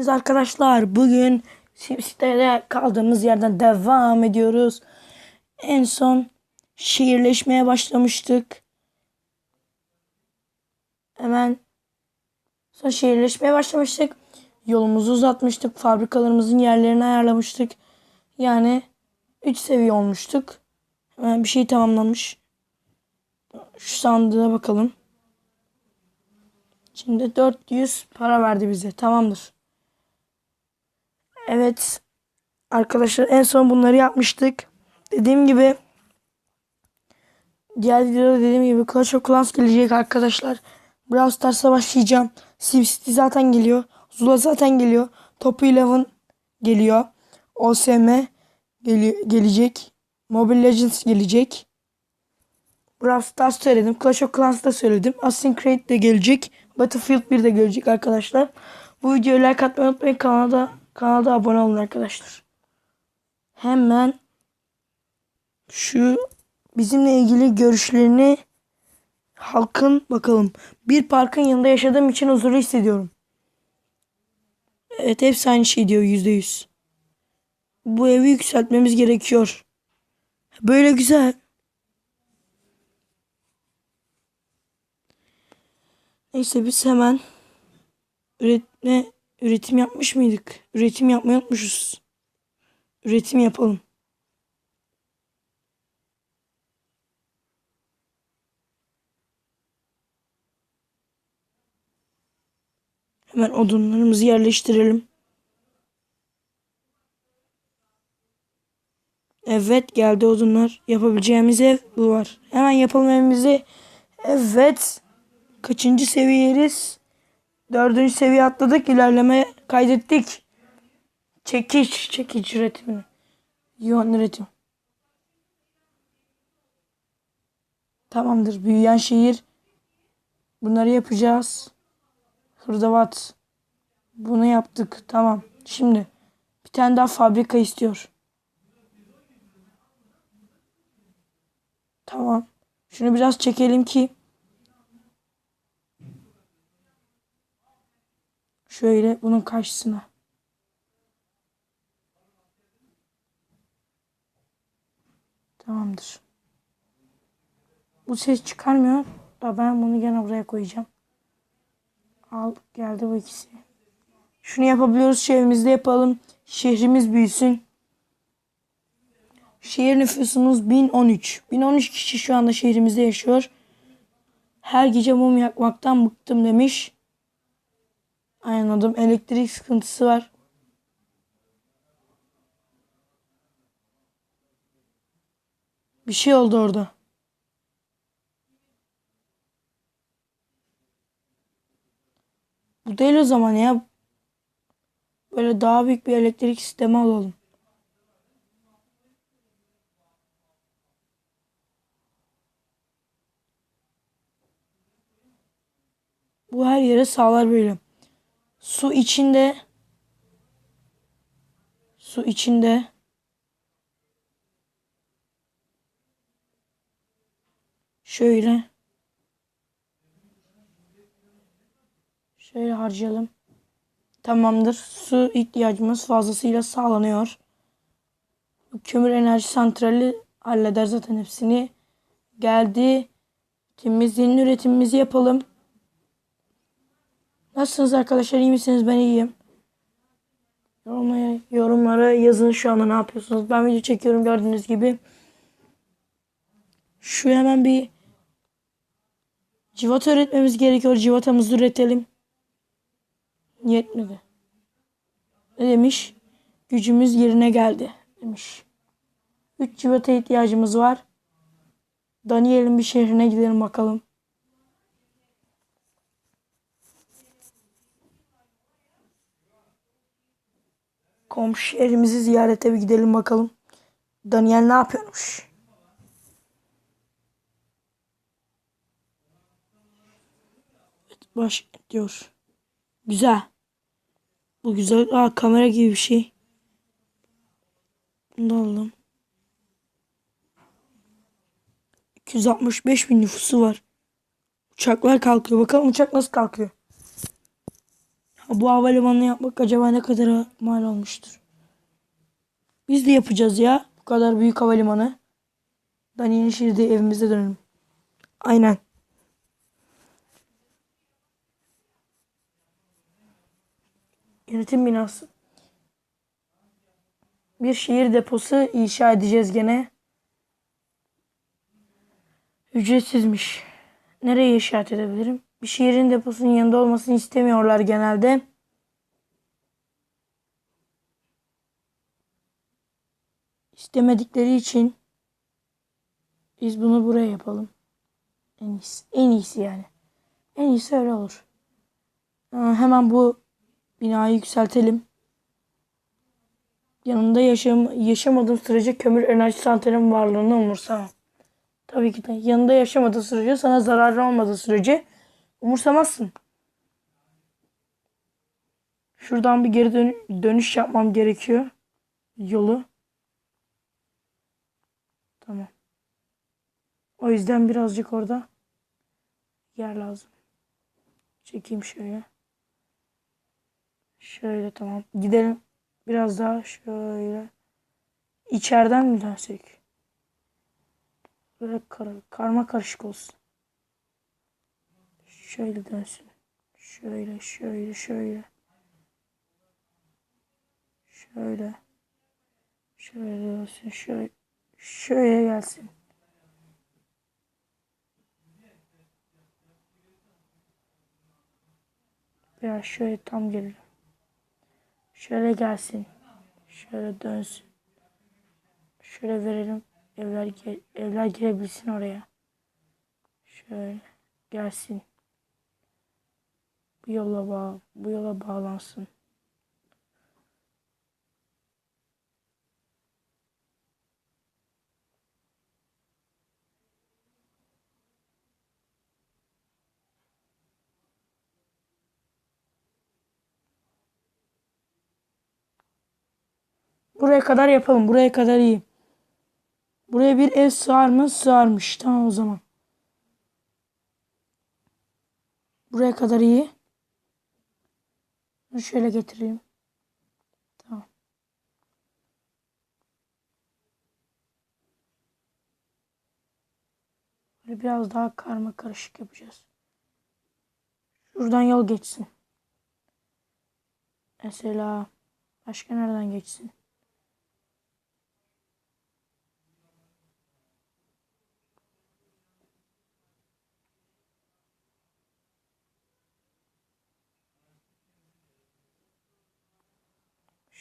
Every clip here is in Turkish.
Biz arkadaşlar bugün sitede kaldığımız yerden devam ediyoruz. En son şehirleşmeye başlamıştık. Hemen sonra şehirleşmeye başlamıştık. Yolumuzu uzatmıştık. Fabrikalarımızın yerlerini ayarlamıştık. Yani 3 seviye olmuştuk. Hemen bir şey tamamlanmış. Şu sandığa bakalım. Şimdi 400 para verdi bize. Tamamdır. Evet. Arkadaşlar en son bunları yapmıştık. Dediğim gibi diğer videoda dediğim gibi Clash of Clans gelecek arkadaşlar. Brawl Stars'a başlayacağım. SimCity zaten geliyor. Zula zaten geliyor. Top 11 geliyor. OSM geliyor, gelecek. Mobile Legends gelecek. Brawl Stars söyledim. Clash of Clans da söyledim. Assassin's Creed de gelecek. Battlefield 1 de gelecek arkadaşlar. Bu videoyu like atmayı unutmayın. Kanala, kanala abone olun arkadaşlar. Hemen şu bizimle ilgili görüşlerini halkın bakalım. Bir parkın yanında yaşadığım için huzurlu hissediyorum. Evet hepsi aynı şey diyor yüzde yüz. Bu evi yükseltmemiz gerekiyor. Böyle güzel. Neyse biz hemen üretme üretim yapmış mıydık? Üretim yapmayı unutmuşuz. Üretim yapalım. Hemen odunlarımızı yerleştirelim. Evet geldi odunlar. Yapabileceğimiz ev var. Hemen yapalım evimizi. Evet. Kaçıncı seviyeyiz? Dördüncü seviye atladık. İlerleme kaydettik. Çekiç. Çekiç üretimi. Yoğun üretim. Tamamdır. Büyüyen şehir. Bunları yapacağız. Hırdavat. Bunu yaptık. Tamam. Şimdi bir tane daha fabrika istiyor. Tamam. Şunu biraz çekelim ki şöyle bunun karşısına. Tamamdır. Bu ses çıkarmıyor. Da ben bunu gene buraya koyacağım. Al geldi bu ikisi. Şunu yapabiliyoruz. Şehrimizde yapalım. Şehrimiz büyüsün. Şehir nüfusumuz 1013. 1013 kişi şu anda şehrimizde yaşıyor. Her gece mum yakmaktan bıktım demiş. Anladım. Elektrik sıkıntısı var. Bir şey oldu orada. Bu değil o zaman ya. Böyle daha büyük bir elektrik sistemi alalım. Bu her yere sağlar böyle. Su içinde su içinde şöyle şöyle harcayalım. Tamamdır. Su ihtiyacımız fazlasıyla sağlanıyor. Kömür enerji santrali halleder zaten hepsini. Geldi. Temizliğin üretimimizi yapalım. Nasılsınız arkadaşlar? İyi misiniz? Ben iyiyim. Yorumlara, yorumlara yazın şu anda ne yapıyorsunuz? Ben video çekiyorum gördüğünüz gibi. Şu hemen bir civata üretmemiz gerekiyor. Civatamızı üretelim. Yetmedi. Ne demiş? Gücümüz yerine geldi demiş. 3 civata ihtiyacımız var. Daniel'in bir şehrine gidelim bakalım. Komşu yerimizi ziyarete bir gidelim bakalım. Daniel ne yapıyormuş? Evet, baş diyor. Güzel. Bu güzel. Aa kamera gibi bir şey. Bunu da alalım. 265 bin nüfusu var. Uçaklar kalkıyor. Bakalım uçak nasıl kalkıyor. Bu havalimanını yapmak acaba ne kadar mal olmuştur? Biz de yapacağız ya. Bu kadar büyük havalimanı. Ben Yenişehir'de evimize dönelim. Aynen. Yönetim binası. Bir şehir deposu inşa edeceğiz gene. Ücretsizmiş. Nereye inşaat edebilirim? Bir şehrin deposunun yanında olmasını istemiyorlar genelde. İstemedikleri için biz bunu buraya yapalım. En iyisi, en iyisi yani. En iyisi öyle olur. Aa, Hemen bu binayı yükseltelim. Yanında yaşam, yaşamadığım sürece kömür enerji santralinin varlığını umursamam. Tabii ki de yanında yaşamadığı sürece sana zararı olmadığı sürece umursamazsın. Şuradan bir geri dön- dönüş yapmam gerekiyor. Yolu. Tamam. O yüzden birazcık orada yer lazım. Çekeyim şöyle. Şöyle tamam. Gidelim. Biraz daha şöyle. İçeriden mi dönsek? Böyle kar- karma karışık olsun. Şöyle dönsün. Şöyle, şöyle, şöyle. Şöyle. Şöyle dönsün. Şöyle. Şöyle gelsin. Biraz şöyle tam gelelim. Şöyle gelsin. Şöyle dönsün. Şöyle verelim. Evler evler girebilsin oraya. Şöyle gelsin. Bu yola bağ bu yola bağlansın. Buraya kadar yapalım. Buraya kadar iyi. Buraya bir ev sığar mı? Sığarmış. Tamam o zaman. Buraya kadar iyi. Bunu şöyle getireyim. Tamam. Böyle biraz daha karma karışık yapacağız. Şuradan yol geçsin. Mesela başka nereden geçsin?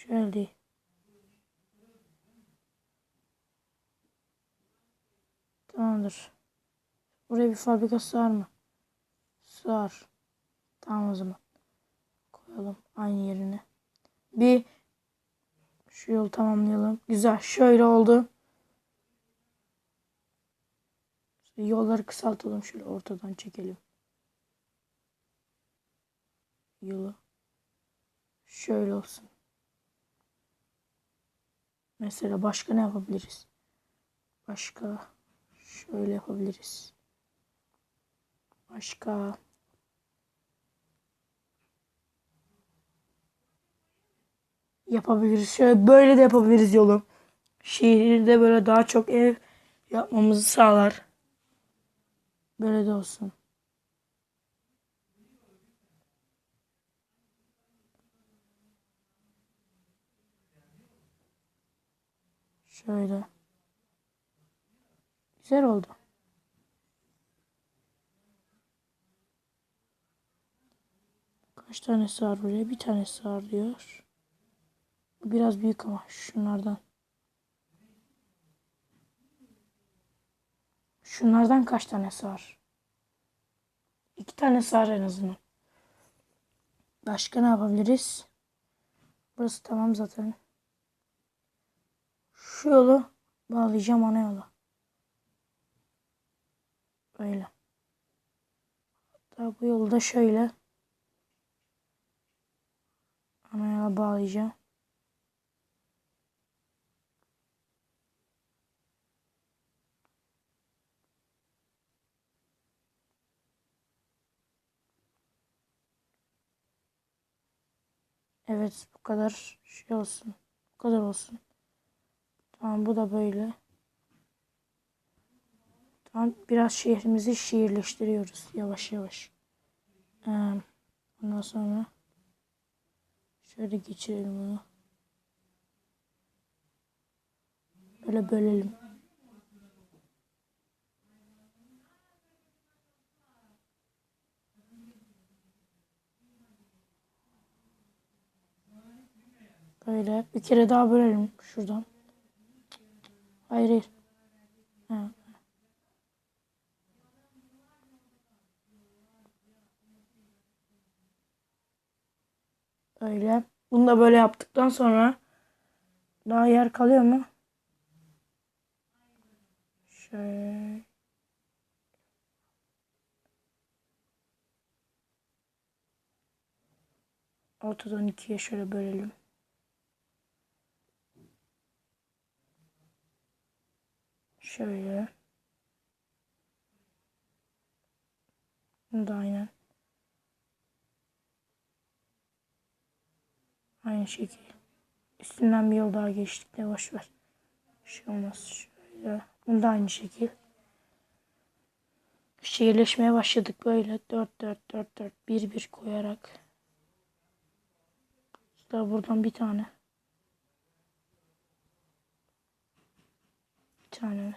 Şöyle. Tamamdır. Buraya bir fabrika sığar mı? Sığar. Tamam o zaman. Koyalım aynı yerine. Bir şu yolu tamamlayalım. Güzel. Şöyle oldu. Yolları kısaltalım. Şöyle ortadan çekelim. Yolu. Şöyle olsun. Mesela başka ne yapabiliriz? Başka şöyle yapabiliriz. Başka yapabiliriz. Şöyle böyle de yapabiliriz yolu. Şehirde böyle daha çok ev yapmamızı sağlar. Böyle de olsun. Şöyle. Güzel oldu. Kaç tane sığar buraya? Bir tane sığar diyor. Biraz büyük ama şunlardan. Şunlardan kaç tane sığar? İki tane sığar en azından. Başka ne yapabiliriz? Burası tamam zaten. Şu yolu bağlayacağım ana yola. Böyle. Hatta bu yolu da şöyle ana yola bağlayacağım. Evet bu kadar şey olsun. Bu kadar olsun. Tamam bu da böyle. Tamam biraz şehrimizi şehirleştiriyoruz yavaş yavaş. Ee, ondan sonra şöyle geçirelim bunu. Böyle bölelim. Böyle bir kere daha bölelim şuradan. Hayır hayır. Ha. Öyle. Bunu da böyle yaptıktan sonra daha yer kalıyor mu? Şöyle. Ortadan ikiye şöyle bölelim. Şöyle. Bunu da aynen. Aynı şekil. Üstünden bir yıl daha geçtik de boş ver. Şey olmaz. Şöyle. Bunu da aynı şekil. Şehirleşmeye başladık böyle 4 4 4 4 1 1 koyarak. Daha buradan bir tane. Mesela.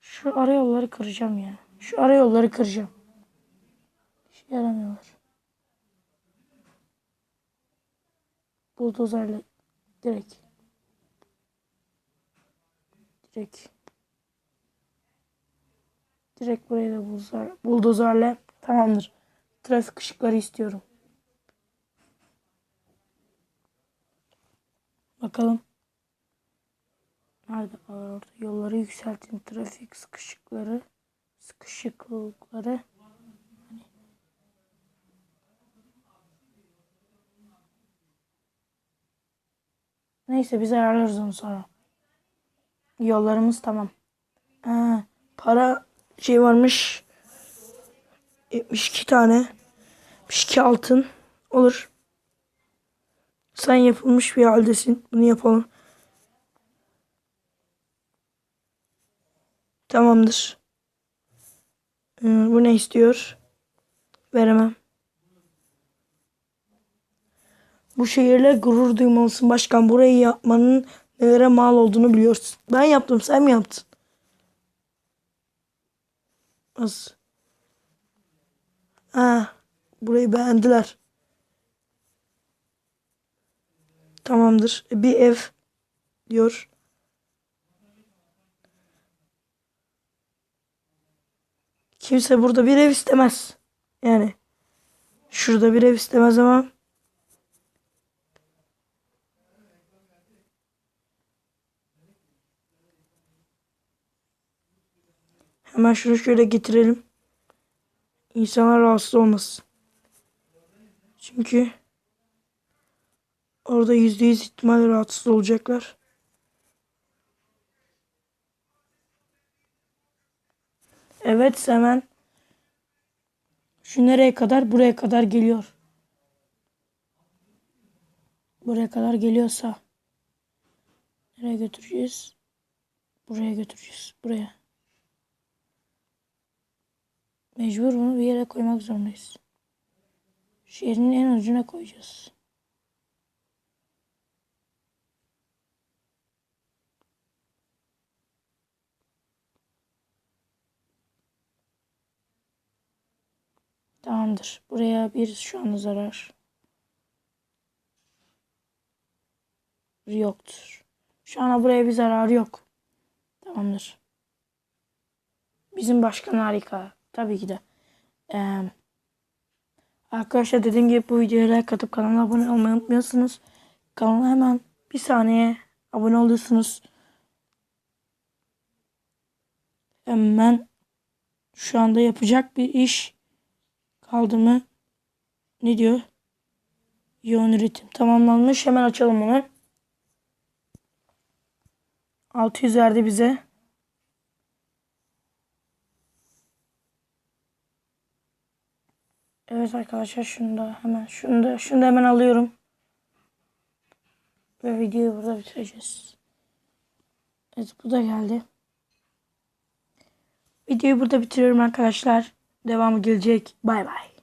Şu ara yolları kıracağım ya. Şu ara yolları kıracağım. İşe yaramıyorlar. Buldozerle direkt. Direkt. Direkt buraya da buldozer, buldozerle tamamdır. Trafik ışıkları istiyorum. Bakalım. Nerede orada? Yolları yükseltin. Trafik sıkışıkları. Sıkışıklıkları. Hani. Neyse biz ayarlarız onu sonra. Yollarımız tamam. Ha, para şey varmış. 72 tane. 72 altın. Olur. Sen yapılmış bir haldesin. Bunu yapalım. Tamamdır. Ee, bu ne istiyor? Veremem. Bu şehirle gurur duymalısın başkan. Burayı yapmanın nelere mal olduğunu biliyorsun. Ben yaptım, sen mi yaptın? Az. Ha, burayı beğendiler. Tamamdır. Bir ev diyor. Kimse burada bir ev istemez. Yani şurada bir ev istemez ama hemen şunu şöyle getirelim. İnsanlar rahatsız olmasın. Çünkü orada yüzde yüz ihtimalle rahatsız olacaklar. Evet hemen. Şu nereye kadar? Buraya kadar geliyor. Buraya kadar geliyorsa nereye götüreceğiz? Buraya götüreceğiz. Buraya. Mecbur bunu bir yere koymak zorundayız. Şehrin en ucuna koyacağız. Tamamdır. Buraya bir şu anda zarar yoktur. Şu an buraya bir zararı yok. Tamamdır. Bizim başkan harika. Tabii ki de. Ee, arkadaşlar dediğim gibi bu videoya like atıp kanala abone olmayı unutmuyorsunuz. Kanala hemen bir saniye abone oluyorsunuz. Hemen şu anda yapacak bir iş kaldı mı? Ne diyor? Yoğun üretim tamamlanmış. Hemen açalım bunu. 600 verdi bize. Evet arkadaşlar şunu da hemen şunu da şunu da hemen alıyorum. Ve videoyu burada bitireceğiz. Evet bu da geldi. Videoyu burada bitiriyorum arkadaşlar. Devamı gelecek. Bay bay.